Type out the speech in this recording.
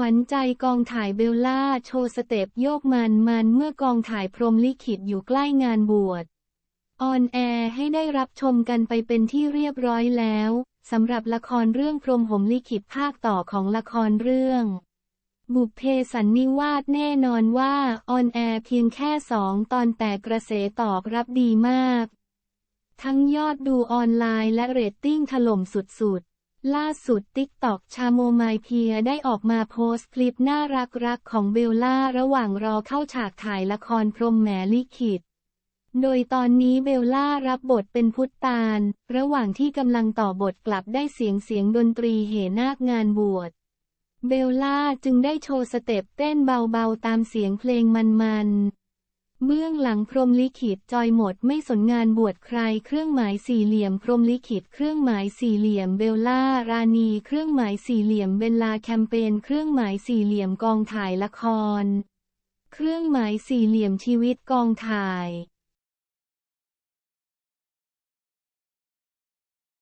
วัญใจกองถ่ายเบลล่าโชว์สเต็ปโยกมันมันเมื่อกองถ่ายพรมลิขิตอยู่ใกล้งานบวชออนแอร์ให้ได้รับชมกันไปเป็นที่เรียบร้อยแล้วสำหรับละครเรื่องพรมหมลิขิตภาคต่อของละครเรื่อง บุพเพสันนิวาสแน่นอนว่าออนแอร์เพียงแค่สองตอนแต่กระแสตอบรับดีมาก ทั้งยอดดูออนไลน์และเรตติ้งถล่มสุดๆ ล่าสุดติ๊กตอกชาโมไมเพียได้ออกมาโพสต์คลิปน่ารักๆของเบลล่าระหว่างรอเข้าฉากถ่ายละครพรมแหมลิขิต โดยตอนนี้เบลล่ารับบทเป็นพุทธตาล ระหว่างที่กำลังต่อบทกลับได้เสียงเสียงดนตรีเหนาคงานบวช เบลล่าจึงได้โชว์สเต็ปเต้นเบาๆตามเสียงเพลงมันๆ เบื้องหลังพรมลิขิตจอยหมดไม่สนงานบวชใคร เครื่องหมายสี่เหลี่ยมพรมลิขิตเครื่องหมายสี่เหลี่ยมเบลล่ารานีเครื่องหมายสี่เหลี่ยมเบลลาแคมเปญเครื่องหมายสี่เหลี่ยมกองถ่ายละคร เครื่องหมายสี่เหลี่ยมชีวิตกองถ่าย